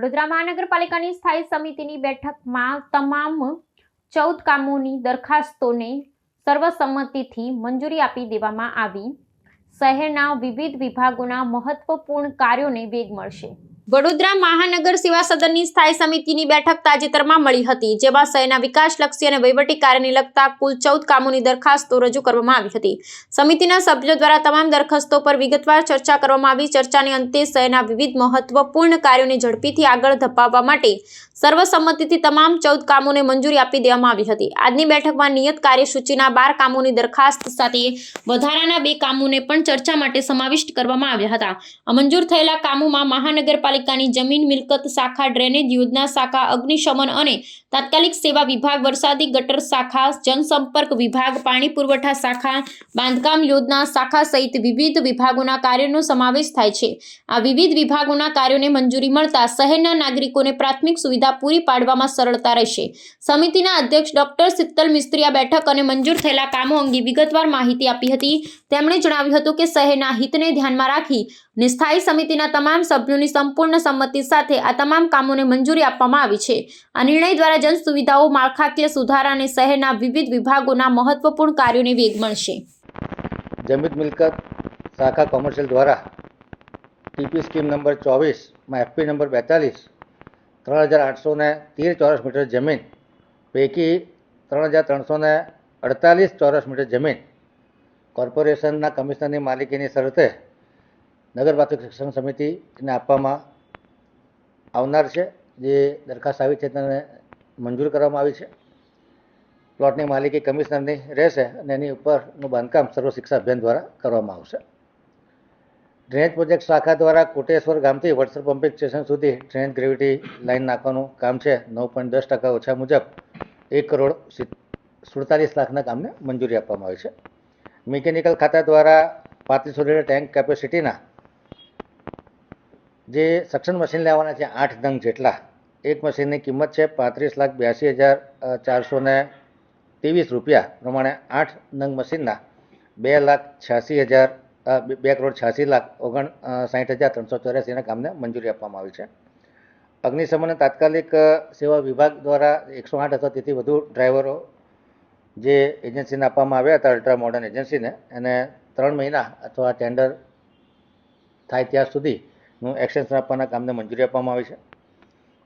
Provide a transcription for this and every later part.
વડોદરા મહાનગરપાલિકાની સ્થાયી સમિતિની બેઠકમાં તમામ ચૌદ કામોની દરખાસ્તોને સર્વસંમતિથી મંજૂરી આપી દેવામાં આવી. શહેરના વિવિધ વિભાગોના મહત્વપૂર્ણ કાર્યોને વેગ મળશે. વડોદરા મહાનગર સેવા સદનની સ્થાયી સમિતિની બેઠક તાજેતરમાં મળી હતી, જેમાં શહેરના વિકાસલક્ષી અને વહીવટી કાર્યને લગતા કુલ ચૌદ કામોની દરખાસ્તો રજૂ કરવામાં આવી હતી. સમિતિના સભ્યો દ્વારા તમામ દરખાસ્તો પર વિગતવાર ચર્ચા કરવામાં આવી. ચર્ચાને અંતે શહેરના વિવિધ મહત્વપૂર્ણ કાર્યોને ઝડપીથી આગળ ધપાવવા માટે સર્વસંમતિથી તમામ ચૌદ કામોને મંજૂરી આપી દેવામાં આવી હતી. આજની બેઠકમાં નિયત કાર્યસૂચિના બાર કામોની દરખાસ્ત સાથે વધારાના બે કામોને પણ ચર્ચા માટે સમાવિષ્ટ કરવામાં આવ્યા હતા. મંજૂર થયેલા કામોમાં મહાનગરપાલિકાની જમીન મિલકત શાખા ડ્રેનેજ યોજના શાખા અગ્નિશમન અને તાત્કાલિક સેવા વિભાગ વરસાદી ગટર શાખા, જનસંપર્ક વિભાગ, પાણી પુરવઠા શાખા, બાંધકામ યોજના શાખા સહિત વિવિધ વિભાગોના કાર્યોનો સમાવેશ થાય છે. આ વિવિધ વિભાગોના કાર્યોને મંજૂરી મળતા શહેરના નાગરિકોને પ્રાથમિક સુવિધા પૂરી પાડવામાં સરળતા રહેશે. સમિતિના અધ્યક્ષ ડોક્ટર શીતલ મિસ્ત્રી આ બેઠક અને મંજૂર થયેલા કામો અંગે વિગતવાર માહિતી આપી હતી. તેમણે જણાવ્યું હતું કે શહેરના હિતને ધ્યાનમાં રાખી નિસ્થાયી સમિતિના તમામ સભ્યોની સંપૂર્ણ સંમતિ સાથે આ તમામ કામોને મંજૂરી આપવામાં આવી છે. આ નિર્ણય દ્વારા જન સુવિધાઓ માળખાકીય સુધારા અને શહેરના વિવિધ વિભાગોના મહત્વપૂર્ણ કાર્યોને વેગ મળશે. જમીન મિલકત શાખા કોમર્શિયલ દ્વારા ટીપી સ્કીમ નંબર ચોવીસમાં એફપી નંબર બેતાલીસ, ત્રણ હજાર આઠસો ને તેર ચોરસ મીટર જમીન, પૈકી ત્રણ હજાર ત્રણસો અડતાલીસ ચોરસ મીટર જમીન કોર્પોરેશનના કમિશનરની માલિકીની શરતે નગરપાલિકા શિક્ષણ સમિતિને આપવામાં આવનાર છે, જે દરખાસ્ત આવી છે તેને મંજૂર કરવામાં આવી છે. પ્લોટની માલિકી કમિશનરની રહેશે અને એની ઉપરનું બાંધકામ સર્વ શિક્ષા અભિયાન દ્વારા કરવામાં આવશે. ડ્રેનેજ પ્રોજેક્ટ શાખા દ્વારા કોટેશ્વર ગામથી વડસર પમ્પિંગ સ્ટેશન સુધી ડ્રેનેજ ગ્રેવિટી લાઇન નાખવાનું કામ છે. નવ પોઈન્ટ દસ ટકા ઓછા મુજબ એક કરોડ સુડતાલીસ લાખના કામને મંજૂરી આપવામાં આવી છે. મિકેનિકલ ખાતા દ્વારા પાંત્રીસો લીટર ટેન્ક કેપેસિટીના જે સક્શન મશીન લેવાના છે, આઠ નંગ જેટલા, એક મશીનની કિંમત છે પાંત્રીસ લાખ બ્યાસી હજાર ચારસો ને ત્રેવીસ રૂપિયા. પ્રમાણે આઠ નંગ મશીનના બે લાખ છ્યાસી હજાર બે કરોડ છ્યાસી લાખ ઓગણ સાઠ હજાર ત્રણસો ચોર્યાસીના કામને મંજૂરી આપવામાં આવી છે. અગ્નિશમન તાત્કાલિક સેવા વિભાગ દ્વારા એકસો આઠ અથવા તેથી વધુ ડ્રાઈવરો જે એજન્સીને આપવામાં આવ્યા હતા અલ્ટ્રા મોડર્ન એજન્સીને એને ત્રણ મહિના અથવા ટેન્ડર થાય ત્યાં સુધીનું એક્સટેન્શન આપવાના કામને મંજૂરી આપવામાં આવી છે.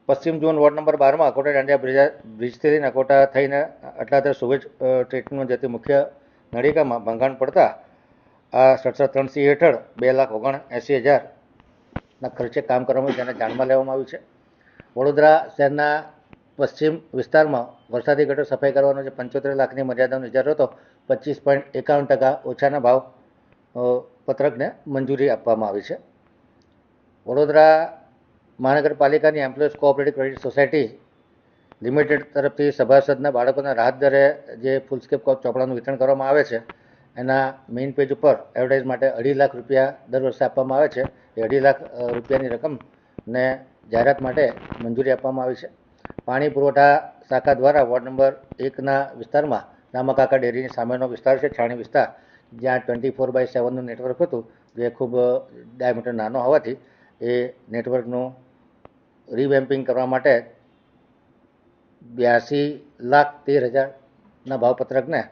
પશ્ચિમ ઝોન વોર્ડ નંબર બારમાં અકોટા દાંડિયા બ્રિજ, બ્રિજથી લઈને અકોટા થઈને અટલાદર સુવેજ ટ્રીટમેન્ટ જતી મુખ્ય નળિકામાં ભંગાણ પડતા આ સડસઠ ત્રણ સી હેઠળ બે લાખ ઓગણ એંસી હજારના ખર્ચે કામ કરવામાં જેને જાણમાં લેવામાં આવ્યું છે. વડોદરા શહેરના પશ્ચિમ વિસ્તારમાં વરસાદી ગટર સફાઈ કરવાનો જે પંચોતેર લાખની મર્યાદાનો ઇજારો હતો, પચીસ પોઈન્ટ એકાવન ટકા ઓછાના ભાવ પત્રકને મંજૂરી આપવામાં આવી છે. વડોદરા મહાનગરપાલિકાની employees cooperative credit society limited તરફથી સભાસદના બાળકોના રાહત દરે જે ફૂલસ્કેપ ચોપડાનું વિતરણ કરવામાં આવે છે, એના મેઇન પેજ ઉપર એડવર્ટાઇઝ માટે અઢી લાખ રૂપિયા દર વર્ષે આપવામાં આવે છે. એ અઢી લાખ રૂપિયાની રકમને જાહેરાત માટે મંજૂરી આપવામાં આવી છે. પાણી પુરવઠા શાખા દ્વારા વોર્ડ નંબર એકના વિસ્તારમાં રામાકાકા ડેરીની સામેનો વિસ્તાર છે, છાણી વિસ્તાર, જ્યાં ટ્વેન્ટી ફોર બાય સેવનનું નેટવર્ક હતું, જે ખૂબ ડાયમીટર નાનો હોવાથી એ નેટવર્કનું રિવેમ્પિંગ કરવા માટે બ્યાસી લાખ તેર હજારના ભાવપત્રકને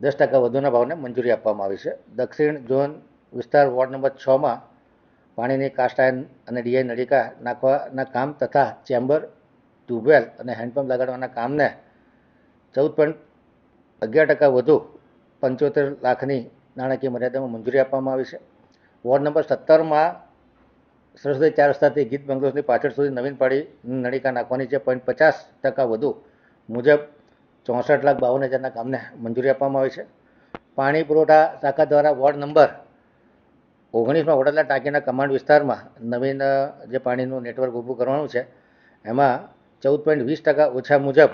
દસ ટકા વધુના ભાવને મંજૂરી આપવામાં આવી છે. દક્ષિણ ઝોન વિસ્તાર વોર્ડ નંબર છમાં પાણીની કાસ્ટ આયન અને ડીઆઈ નળિકા નાખવાના કામ તથા ચેમ્બર ટ્યુબવેલ અને હેન્ડપંપ લગાડવાના કામને ચૌદ પોઈન્ટ અગિયાર ટકા વધુ પંચોતેર લાખની નાણાકીય મર્યાદામાં મંજૂરી આપવામાં આવી છે. વોર્ડ નંબર સત્તરમાં સરસ્વતી ચાર રસ્તાથી ગીત બંગલોની પાછળ સુધી નવીન પાડી નળિકા નાખવાની છે. પોઈન્ટ પચાસ ટકા વધુ મુજબ ચોસઠ લાખ બાવન હજારના કામને મંજૂરી આપવામાં આવી છે. પાણી પુરવઠા શાખા દ્વારા વોર્ડ નંબર ઓગણીસમાં વડોદરા ટાંકીના કમાન્ડ વિસ્તારમાં નવીન જે પાણીનું નેટવર્ક ઊભું કરવાનું છે, એમાં ચૌદ પોઈન્ટ વીસ ટકા ઓછા મુજબ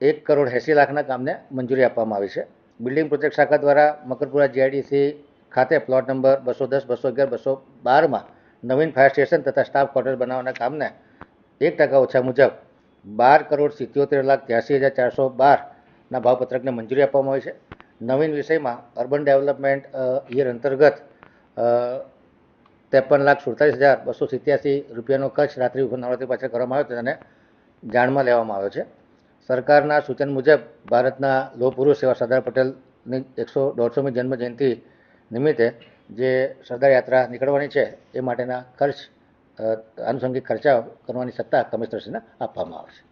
એક કરોડ એંસી લાખના કામને મંજૂરી આપવામાં આવી છે. બિલ્ડિંગ પ્રોજેક્ટ શાખા દ્વારા મકરપુરા જીઆઈડીસી ખાતે પ્લોટ નંબર બસો દસ, બસો અગિયાર, બસો બારમાં નવીન ફાયર સ્ટેશન તથા સ્ટાફ ક્વાર્ટર બનાવવાના કામને એક ટકા ઓછા મુજબ બાર કરોડ સિત્યોતેર લાખ ત્યાસી હજાર ચારસો બારના ભાવપત્રકને મંજૂરી આપવામાં આવી છે. નવીન વિષયમાં અર્બન ડેવલપમેન્ટ યર અંતર્ગત ત્રેપન લાખ સુડતાલીસ હજાર બસો સિત્યાસી રૂપિયાનો ખર્ચ રાત્રિ નવરાત્રિ પાછળ કરવામાં આવ્યો તેને જાણમાં લેવામાં આવ્યો છે. સરકારના સૂચન મુજબ ભારતના લોહ પુરુષ એવા સરદાર પટેલની એકસો દોઢસોમી જન્મ જયંતિ નિમિત્તે જે સરદાર યાત્રા નીકળવાની છે એ માટેના ખર્ચ આનુષંગિક ખર્ચા કરવાની સત્તા કમિશનરશ્રીને આપવામાં આવશે